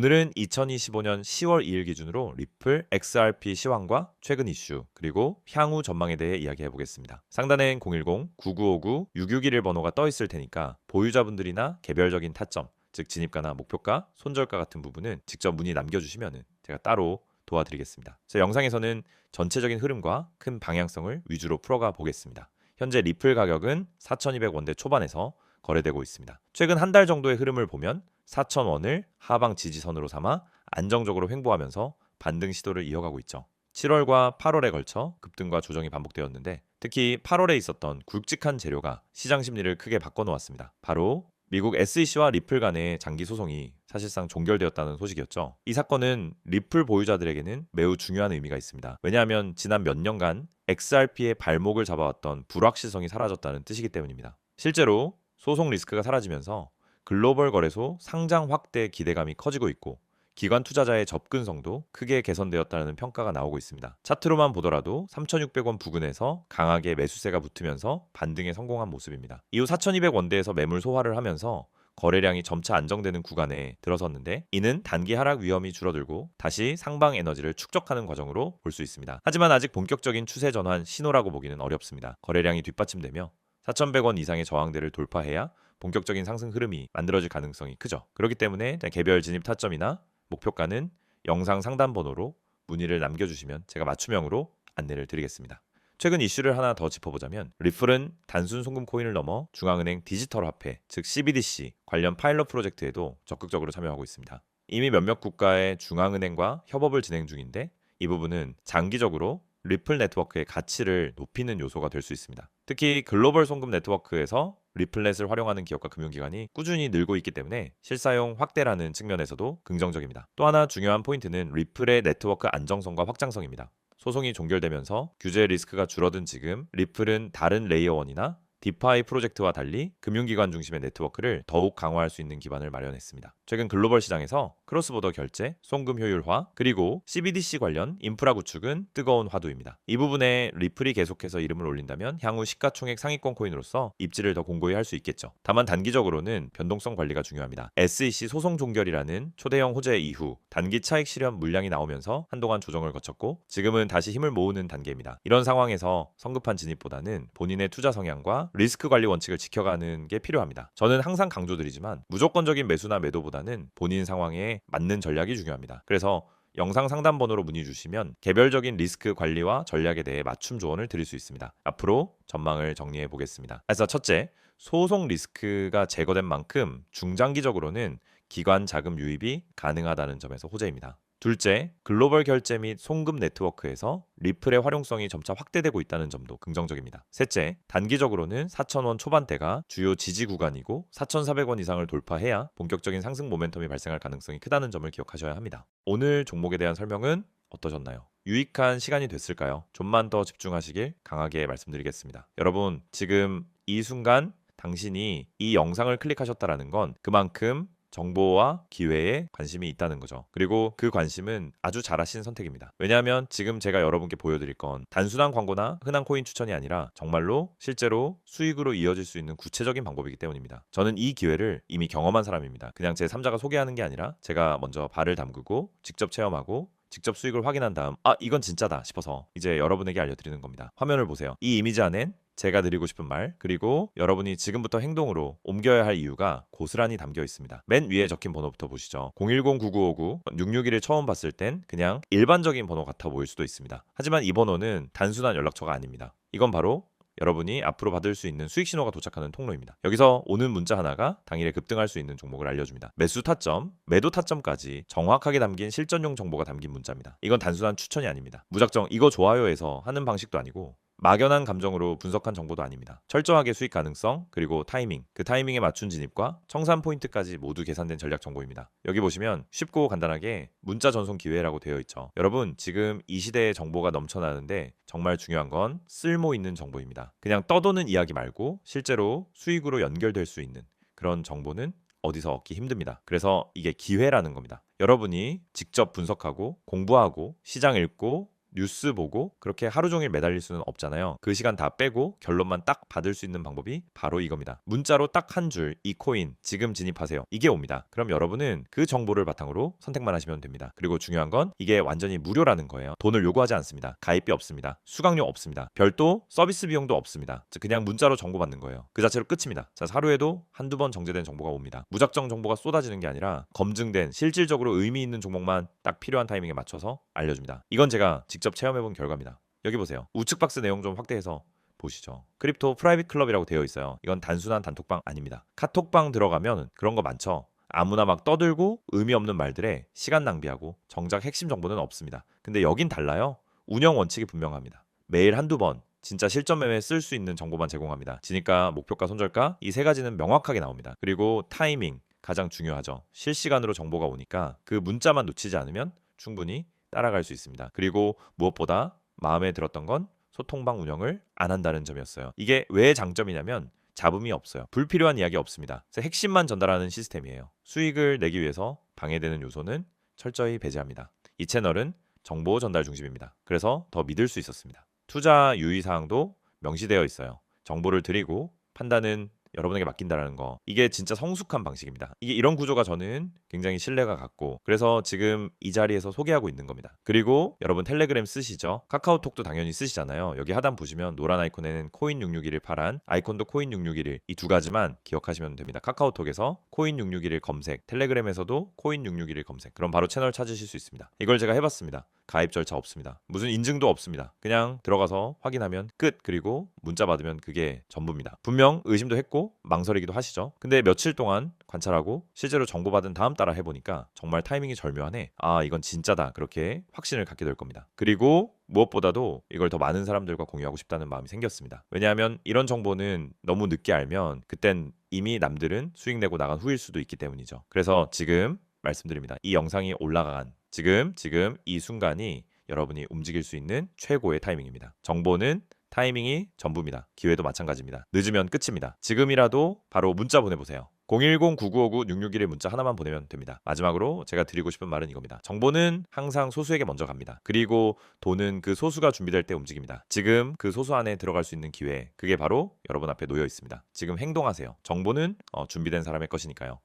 오늘은 2025년 10월 2일 기준으로 리플 XRP 시황과 최근 이슈 그리고 향후 전망에 대해 이야기해 보겠습니다. 상단엔 010-9959-6611 번호가 떠 있을 테니까 보유자분들이나 개별적인 타점, 즉 진입가나 목표가, 손절가 같은 부분은 직접 문의 남겨주시면 제가 따로 도와드리겠습니다. 제 영상에서는 전체적인 흐름과 큰 방향성을 위주로 풀어가 보겠습니다. 현재 리플 가격은 4,200원대 초반에서 거래되고 있습니다. 최근 한 달 정도의 흐름을 보면 4,000원을 하방 지지선으로 삼아 안정적으로 횡보하면서 반등 시도를 이어가고 있죠. 7월과 8월에 걸쳐 급등과 조정이 반복되었는데 특히 8월에 있었던 굵직한 재료가 시장 심리를 크게 바꿔놓았습니다. 바로 미국 SEC와 리플 간의 장기 소송이 사실상 종결되었다는 소식이었죠. 이 사건은 리플 보유자들에게는 매우 중요한 의미가 있습니다. 왜냐하면 지난 몇 년간 XRP의 발목을 잡아왔던 불확실성이 사라졌다는 뜻이기 때문입니다. 실제로 소송 리스크가 사라지면서 글로벌 거래소 상장 확대 기대감이 커지고 있고 기관 투자자의 접근성도 크게 개선되었다는 평가가 나오고 있습니다. 차트로만 보더라도 3,600원 부근에서 강하게 매수세가 붙으면서 반등에 성공한 모습입니다. 이후 4,200원대에서 매물 소화를 하면서 거래량이 점차 안정되는 구간에 들어섰는데 이는 단기 하락 위험이 줄어들고 다시 상방 에너지를 축적하는 과정으로 볼 수 있습니다. 하지만 아직 본격적인 추세 전환 신호라고 보기는 어렵습니다. 거래량이 뒷받침되며 4,100원 이상의 저항대를 돌파해야 본격적인 상승 흐름이 만들어질 가능성이 크죠. 그렇기 때문에 개별 진입 타점이나 목표가는 영상 상단 번호로 문의를 남겨주시면 제가 맞춤형으로 안내를 드리겠습니다. 최근 이슈를 하나 더 짚어보자면 리플은 단순 송금 코인을 넘어 중앙은행 디지털 화폐 즉 CBDC 관련 파일럿 프로젝트에도 적극적으로 참여하고 있습니다. 이미 몇몇 국가의 중앙은행과 협업을 진행 중인데 이 부분은 장기적으로 리플 네트워크의 가치를 높이는 요소가 될 수 있습니다. 특히 글로벌 송금 네트워크에서 리플렛을 활용하는 기업과 금융기관이 꾸준히 늘고 있기 때문에 실사용 확대라는 측면에서도 긍정적입니다. 또 하나 중요한 포인트는 리플의 네트워크 안정성과 확장성입니다. 소송이 종결되면서 규제 리스크가 줄어든 지금 리플은 다른 레이어 1이나 디파이 프로젝트와 달리 금융기관 중심의 네트워크를 더욱 강화할 수 있는 기반을 마련했습니다. 최근 글로벌 시장에서 크로스보더 결제, 송금 효율화, 그리고 CBDC 관련 인프라 구축은 뜨거운 화두입니다. 이 부분에 리플이 계속해서 이름을 올린다면 향후 시가총액 상위권 코인으로서 입지를 더 공고히 할 수 있겠죠. 다만 단기적으로는 변동성 관리가 중요합니다. SEC 소송 종결이라는 초대형 호재 이후 단기 차익 실현 물량이 나오면서 한동안 조정을 거쳤고 지금은 다시 힘을 모으는 단계입니다. 이런 상황에서 성급한 진입보다는 본인의 투자 성향과 리스크 관리 원칙을 지켜가는 게 필요합니다. 저는 항상 강조드리지만 무조건적인 매수나 매도보다는 본인 상황에 맞는 전략이 중요합니다. 그래서 영상 상담 번호로 문의 주시면 개별적인 리스크 관리와 전략에 대해 맞춤 조언을 드릴 수 있습니다. 앞으로 전망을 정리해 보겠습니다. 그래서 첫째, 소송 리스크가 제거된 만큼 중장기적으로는 기관 자금 유입이 가능하다는 점에서 호재입니다. 둘째, 글로벌 결제 및 송금 네트워크에서 리플의 활용성이 점차 확대되고 있다는 점도 긍정적입니다. 셋째, 단기적으로는 4,000원 초반대가 주요 지지 구간이고 4,400원 이상을 돌파해야 본격적인 상승 모멘텀이 발생할 가능성이 크다는 점을 기억하셔야 합니다. 오늘 종목에 대한 설명은 어떠셨나요? 유익한 시간이 됐을까요? 좀만 더 집중하시길 강하게 말씀드리겠습니다. 여러분, 지금 이 순간 당신이 이 영상을 클릭하셨다라는 건 그만큼 정보와 기회에 관심이 있다는 거죠. 그리고 그 관심은 아주 잘하신 선택입니다. 왜냐하면 지금 제가 여러분께 보여드릴 건 단순한 광고나 흔한 코인 추천이 아니라 정말로 실제로 수익으로 이어질 수 있는 구체적인 방법이기 때문입니다. 저는 이 기회를 이미 경험한 사람입니다. 그냥 제 3자가 소개하는 게 아니라 제가 먼저 발을 담그고 직접 체험하고 직접 수익을 확인한 다음 아 이건 진짜다 싶어서 이제 여러분에게 알려드리는 겁니다. 화면을 보세요. 이 이미지 안엔 제가 드리고 싶은 말, 그리고 여러분이 지금부터 행동으로 옮겨야 할 이유가 고스란히 담겨 있습니다. 맨 위에 적힌 번호부터 보시죠. 010-9959-661을 처음 봤을 땐 그냥 일반적인 번호 같아 보일 수도 있습니다. 하지만 이 번호는 단순한 연락처가 아닙니다. 이건 바로 여러분이 앞으로 받을 수 있는 수익 신호가 도착하는 통로입니다. 여기서 오는 문자 하나가 당일에 급등할 수 있는 종목을 알려줍니다. 매수 타점, 매도 타점까지 정확하게 담긴 실전용 정보가 담긴 문자입니다. 이건 단순한 추천이 아닙니다. 무작정 이거 좋아요에서 하는 방식도 아니고 막연한 감정으로 분석한 정보도 아닙니다. 철저하게 수익 가능성, 그리고 타이밍, 그 타이밍에 맞춘 진입과 청산 포인트까지 모두 계산된 전략 정보입니다. 여기 보시면 쉽고 간단하게 문자 전송 기회라고 되어 있죠. 여러분, 지금 이 시대에 정보가 넘쳐나는데 정말 중요한 건 쓸모 있는 정보입니다. 그냥 떠도는 이야기 말고 실제로 수익으로 연결될 수 있는 그런 정보는 어디서 얻기 힘듭니다. 그래서 이게 기회라는 겁니다. 여러분이 직접 분석하고 공부하고 시장 읽고 뉴스 보고 그렇게 하루 종일 매달릴 수는 없잖아요. 그 시간 다 빼고 결론만 딱 받을 수 있는 방법이 바로 이겁니다. 문자로 딱 한 줄 이 코인 지금 진입하세요. 이게 옵니다. 그럼 여러분은 그 정보를 바탕으로 선택만 하시면 됩니다. 그리고 중요한 건 이게 완전히 무료라는 거예요. 돈을 요구하지 않습니다. 가입비 없습니다. 수강료 없습니다. 별도 서비스 비용도 없습니다. 즉 그냥 문자로 정보 받는 거예요. 그 자체로 끝입니다. 자, 하루에도 한두 번 정제된 정보가 옵니다. 무작정 정보가 쏟아지는 게 아니라 검증된 실질적으로 의미 있는 종목만 딱 필요한 타이밍에 맞춰서 알려줍니다. 이건 제가 직접 체험해본 결과입니다. 여기 보세요. 우측 박스 내용 좀 확대해서 보시죠. 크립토 프라이빗 클럽이라고 되어 있어요. 이건 단순한 단톡방 아닙니다. 카톡방 들어가면 그런 거 많죠. 아무나 막 떠들고 의미 없는 말들에 시간 낭비하고 정작 핵심 정보는 없습니다. 근데 여긴 달라요. 운영 원칙이 분명합니다. 매일 한두 번 진짜 실전 매매에 쓸 수 있는 정보만 제공합니다. 지니까 목표가 손절가 이 세 가지는 명확하게 나옵니다. 그리고 타이밍 가장 중요하죠. 실시간으로 정보가 오니까 그 문자만 놓치지 않으면 충분히 따라갈 수 있습니다. 그리고 무엇보다 마음에 들었던 건 소통방 운영을 안 한다는 점이었어요. 이게 왜 장점이냐면 잡음이 없어요. 불필요한 이야기 없습니다. 핵심만 전달하는 시스템이에요. 수익을 내기 위해서 방해되는 요소는 철저히 배제합니다. 이 채널은 정보 전달 중심입니다. 그래서 더 믿을 수 있었습니다. 투자 유의 사항도 명시되어 있어요. 정보를 드리고 판단은 여러분에게 맡긴다라는 거. 이게 진짜 성숙한 방식입니다. 이게 이런 구조가 저는 굉장히 신뢰가 갔고 그래서 지금 이 자리에서 소개하고 있는 겁니다. 그리고 여러분 텔레그램 쓰시죠? 카카오톡도 당연히 쓰시잖아요. 여기 하단 보시면 노란 아이콘에는 코인 661을 파란 아이콘도 코인 661이 두 가지만 기억하시면 됩니다. 카카오톡에서 코인 661을 검색, 텔레그램에서도 코인 661을 검색. 그럼 바로 채널 찾으실 수 있습니다. 이걸 제가 해봤습니다. 가입 절차 없습니다. 무슨 인증도 없습니다. 그냥 들어가서 확인하면 끝. 그리고 문자 받으면 그게 전부입니다. 분명 의심도 했고 망설이기도 하시죠. 근데 며칠 동안 관찰하고 실제로 정보 받은 다음 따라 해보니까 정말 타이밍이 절묘하네. 아 이건 진짜다. 그렇게 확신을 갖게 될 겁니다. 그리고 무엇보다도 이걸 더 많은 사람들과 공유하고 싶다는 마음이 생겼습니다. 왜냐하면 이런 정보는 너무 늦게 알면 그땐 이미 남들은 수익 내고 나간 후일 수도 있기 때문이죠. 그래서 지금 말씀드립니다. 이 영상이 올라간 지금 지금 이 순간이 여러분이 움직일 수 있는 최고의 타이밍입니다. 정보는 타이밍이 전부입니다. 기회도 마찬가지입니다. 늦으면 끝입니다. 지금이라도 바로 문자 보내보세요. 010-9959-661의 문자 하나만 보내면 됩니다. 마지막으로 제가 드리고 싶은 말은 이겁니다. 정보는 항상 소수에게 먼저 갑니다. 그리고 돈은 그 소수가 준비될 때 움직입니다. 지금 그 소수 안에 들어갈 수 있는 기회, 그게 바로 여러분 앞에 놓여 있습니다. 지금 행동하세요. 정보는 어, 준비된 사람의 것이니까요.